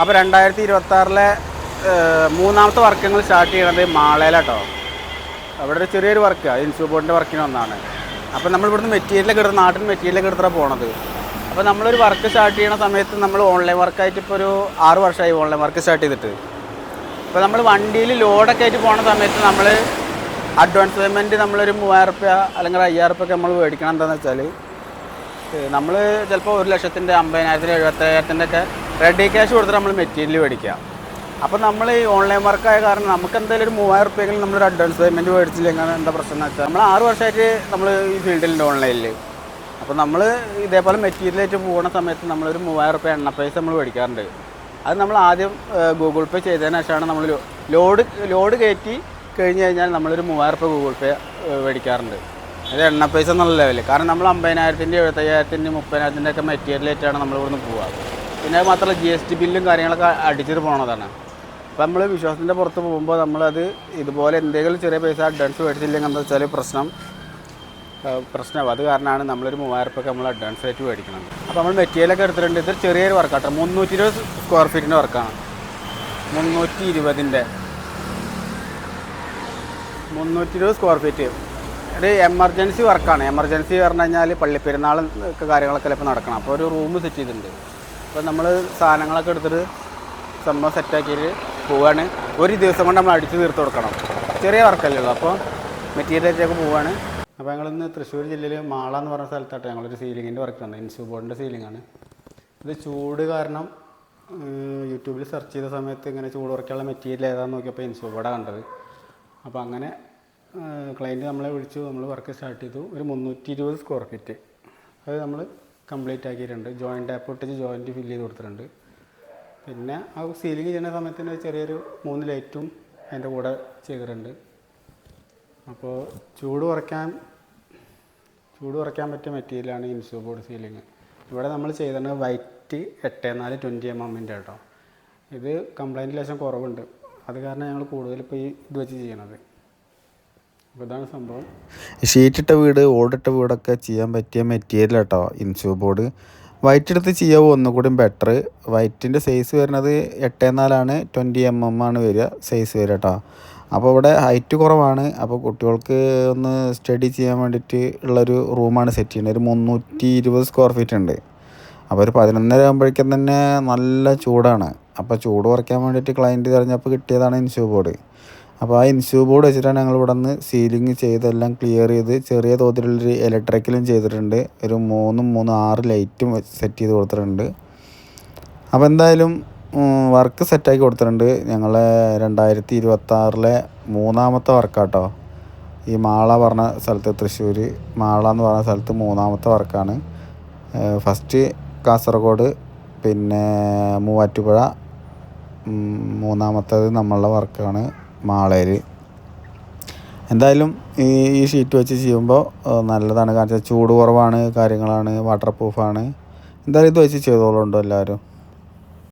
അപ്പോൾ രണ്ടായിരത്തി ഇരുപത്തി ആറിലെ മൂന്നാമത്തെ വർക്ക് ഞങ്ങൾ സ്റ്റാർട്ട് ചെയ്യണത് മാളയിലാട്ടോ അവിടെ ഒരു ചെറിയൊരു വർക്ക് ഇൻസ്യൂ ബോർഡിന്റെ വർക്കിന് ഒന്നാണ് അപ്പോൾ നമ്മൾ ഇവിടുന്ന് മെറ്റീരിയലൊക്കെ എടുത്ത് നാട്ടിൽ മെറ്റീരിയലൊക്കെ എടുത്തിട്ടാണ് പോണത്. അപ്പോൾ നമ്മളൊരു വർക്ക് സ്റ്റാർട്ട് ചെയ്യുന്ന സമയത്ത് നമ്മൾ ഓൺലൈൻ വർക്കായിട്ട് ഇപ്പോൾ ഒരു ആറ് വർഷമായി ഓൺലൈൻ വർക്ക് സ്റ്റാർട്ട് ചെയ്തിട്ട്. അപ്പോൾ നമ്മൾ വണ്ടിയിൽ ലോഡൊക്കെ ആയിട്ട് പോണ സമയത്ത് നമ്മൾ അഡ്വാൻസ് പേയ്മെന്റ് നമ്മളൊരു മൂവായിരം റുപ്യ അല്ലെങ്കിൽ അയ്യായിരം റുപ്യ ഒക്കെ നമ്മൾ മേടിക്കണം എന്താണെന്ന് വെച്ചാൽ നമ്മൾ ചിലപ്പോൾ ഒരു ലക്ഷത്തിന്റെ അമ്പതിനായിരത്തിന്റെ എഴുപത്തയ്യായിരത്തിന്റെ ഒക്കെ റെഡി ക്യാഷ് കൊടുത്തിട്ട് നമ്മൾ മെറ്റീരിയൽ മേടിക്കുക. അപ്പോൾ നമ്മൾ ഈ ഓൺലൈൻ വർക്കായ കാരണം നമുക്ക് എന്തായാലും ഒരു മൂവായിരം റുപ്യെങ്കിലും നമ്മളൊരു അഡ്വാൻസ് പേയ്മെന്റ് മേടിച്ചില്ലെങ്കിൽ എന്താ പ്രശ്നം എന്ന് വെച്ചാൽ നമ്മൾ ആറ് വർഷമായിട്ട് നമ്മൾ ഈ ഫീൽഡിലുണ്ട് ഓൺലൈനിൽ അപ്പോൾ നമ്മൾ ഇതേപോലെ മെറ്റീരിയലായിട്ട് പോകുന്ന സമയത്ത് നമ്മളൊരു മൂവായിരം റുപ്യ എണ്ണ പൈസ നമ്മൾ മേടിക്കാറുണ്ട്. അത് നമ്മൾ ആദ്യം ഗൂഗിൾ പേ ചെയ്തതിന് ശേഷമാണ് നമ്മൾ ലോഡ് ലോഡ് കയറ്റി കഴിഞ്ഞ് കഴിഞ്ഞാൽ നമ്മളൊരു മൂവായിരം റുപ്യ ഗൂഗിൾ പേ മേടിക്കാറുണ്ട്. അത് എണ്ണ പൈസ എന്നുള്ള ലെവലിൽ കാരണം നമ്മൾ അമ്പതിനായിരത്തിന്റെ എഴുപത്തയ്യായിരത്തിന്റെ മുപ്പതിനായിരത്തിന്റെ ഒക്കെ മെറ്റീരിയലായിട്ടാണ് നമ്മൾ ഇവിടുന്ന് പോവുക. പിന്നെ അത് മാത്രമല്ല ജി എസ് ടി ബില്ലും കാര്യങ്ങളൊക്കെ അടിച്ചിട്ട് പോകണതാണ് അപ്പോൾ നമ്മൾ വിശ്വാസത്തിന്റെ പുറത്ത് പോകുമ്പോൾ നമ്മളത് ഇതുപോലെ എന്തെങ്കിലും ചെറിയ പൈസ അഡ്വാൻസ് മേടിച്ചില്ലെങ്കിൽ എന്താ വെച്ചാൽ പ്രശ്നം പ്രശ്നമാവും. അത് കാരണമാണ് നമ്മളൊരു മൂവായിരം റുപ്യൊക്കെ നമ്മൾ അഡ്വാൻസ് ആയിട്ട് മേടിക്കണം അപ്പോൾ നമ്മൾ മെറ്റീരിയലൊക്കെ എടുത്തിട്ടുണ്ട്. ഇത് ചെറിയൊരു വർക്കാട്ടോ മുന്നൂറ്റി ഇരുപത് സ്ക്വയർ ഫീറ്റിന്റെ വർക്കാണ് മുന്നൂറ്റി ഇരുപതിന്റെ മുന്നൂറ്റി ഇരുപത് സ്ക്വയർ ഫീറ്റ് ഒരു എമർജൻസി വർക്കാണ് എമർജൻസി പറഞ്ഞു കഴിഞ്ഞാൽ പള്ളിപ്പെരുന്നാളും കാര്യങ്ങളൊക്കെ ചിലപ്പോൾ നടക്കണം അപ്പോൾ ഒരു റൂം സെറ്റ് ചെയ്തിട്ടുണ്ട്. അപ്പോൾ നമ്മൾ സാധനങ്ങളൊക്കെ എടുത്തിട്ട് സംഭവം സെറ്റാക്കിയിട്ട് പോവുകയാണ് ഒരു ദിവസം കൊണ്ട് നമ്മൾ അടിച്ചു തീർത്ത് കൊടുക്കണം. ചെറിയ വർക്കല്ലേ ഉള്ളൂ. അപ്പോൾ മെറ്റീരിയലൊക്കെ പോവുകയാണ് അപ്പോൾ ഞങ്ങളിന്ന് തൃശ്ശൂർ ജില്ലയിൽ മാള എന്ന് പറഞ്ഞ സ്ഥലത്തായിട്ട് ഞങ്ങളൊരു സീലിങ്ങിന്റെ വർക്ക് ഉണ്ട് ഇൻസ്യൂ ബോർഡിന്റെ സീലിംഗാണ് ഇത് ചൂട് കാരണം യൂട്യൂബിൽ സെർച്ച് ചെയ്ത സമയത്ത് ഇങ്ങനെ ചൂട് കുറയ്ക്കാനുള്ള മെറ്റീരിയൽ ഏതാണെന്ന് നോക്കിയപ്പോൾ ഇൻസ്യൂ ബോർഡാണ് കണ്ടത്. അപ്പോൾ അങ്ങനെ ക്ലയന്റ് നമ്മളെ വിളിച്ചു. നമ്മൾ വർക്ക് സ്റ്റാർട്ട് ചെയ്തു. ഒരു മുന്നൂറ്റി ഇരുപത് സ്ക്വയർ ഫീറ്റ് അത് നമ്മൾ കംപ്ലീറ്റ് ആക്കിയിട്ടുണ്ട്. ജോയിന്റ് ടാപ്പ് ഒട്ടിച്ച് ജോയിന്റ് ഫില്ല് ചെയ്ത് കൊടുത്തിട്ടുണ്ട്. പിന്നെ ആ സീലിംഗ് ചെയ്യുന്ന സമയത്തിന് ചെറിയൊരു മൂന്ന് ലൈറ്റും അതിന്റെ കൂടെ ചെയ്തിട്ടുണ്ട്. അപ്പോൾ ചൂട് കുറയ്ക്കാൻ ചൂട് കുറയ്ക്കാൻ പറ്റിയ മെറ്റീരിയലാണ് ഇൻസൂ ബോർഡ് സീലിംഗ്. ഇവിടെ നമ്മൾ ചെയ്തത് വൈറ്റ് എട്ട് നാല് ട്വന്റി എം എമ്മിന്റെ കേട്ടോ. ഇത് കംപ്ലൈന്റ് ലേശം കുറവുണ്ട്. അത് കാരണം ഞങ്ങൾ കൂടുതൽ ഇപ്പോൾ ഈ ഇത് വെച്ച് ചെയ്യണത്. ഷീറ്റിട്ട വീട് ഓടിട്ട വീടൊക്കെ ചെയ്യാൻ പറ്റിയ മെറ്റീരിയൽ കേട്ടോ ഇൻസ്യൂ ബോർഡ്. വൈറ്റ് എടുത്ത് ചെയ്യാവോ? ഒന്നുകൂടി ബെറ്റർ വൈറ്റിന്റെ സൈസ് വരുന്നത് എട്ട് നാലാണ് ട്വന്റി എം എം ആണ് വരിക സൈസ് വരിക കേട്ടോ അപ്പോൾ ഇവിടെ ഹൈറ്റ് കുറവാണ്. അപ്പോൾ കുട്ടികൾക്ക് ഒന്ന് സ്റ്റഡി ചെയ്യാൻ വേണ്ടിയിട്ട് ഉള്ളൊരു റൂമാണ് സെറ്റ് ചെയ്യുന്നത്. ഒരു മുന്നൂറ്റി ഇരുപത് സ്ക്വയർ ഫീറ്റ് ഉണ്ട്. അപ്പോൾ ഒരു പതിനൊന്നര ആകുമ്പോഴേക്കും തന്നെ നല്ല ചൂടാണ്. അപ്പോൾ ചൂട് കുറയ്ക്കാൻ വേണ്ടിയിട്ട് ക്ലയന്റ് തിരഞ്ഞപ്പോൾ കിട്ടിയതാണ് ഇൻസ്യൂ ബോർഡ്. അപ്പോൾ ആ ഇൻഷൂ ബോർഡ് വെച്ചിട്ടാണ് ഞങ്ങൾ ഇവിടെ നിന്ന് സീലിംഗ് ചെയ്തെല്ലാം ക്ലിയർ ചെയ്ത് ചെറിയ തോതിലുള്ളൊരു ഇലക്ട്രിക്കലും ചെയ്തിട്ടുണ്ട്. ഒരു മൂന്നും മൂന്ന് ആറ് ലൈറ്റും സെറ്റ് ചെയ്ത് കൊടുത്തിട്ടുണ്ട്. അപ്പോൾ എന്തായാലും വർക്ക് സെറ്റാക്കി കൊടുത്തിട്ടുണ്ട്. ഞങ്ങളെ രണ്ടായിരത്തി ഇരുപത്താറിലെ മൂന്നാമത്തെ വർക്കാട്ടോ ഈ മാള പറഞ്ഞ സ്ഥലത്ത് തൃശ്ശൂർ മാള എന്ന് പറഞ്ഞ സ്ഥലത്ത് മൂന്നാമത്തെ വർക്കാണ് ഫസ്റ്റ് കാസർഗോഡ് പിന്നെ മൂവാറ്റുപുഴ മൂന്നാമത്തേത് നമ്മളുടെ വർക്കാണ് മാളയിൽ എന്തായാലും ഈ ഈ ഷീറ്റ് വെച്ച് ചെയ്യുമ്പോൾ നല്ലതാണ്. കാരണം ചൂട് കുറവാണ് കാര്യങ്ങളാണ് വാട്ടർ പ്രൂഫാണ് എന്തായാലും ഇത് വെച്ച് ചെയ്തോളുണ്ടോ എല്ലാവരും?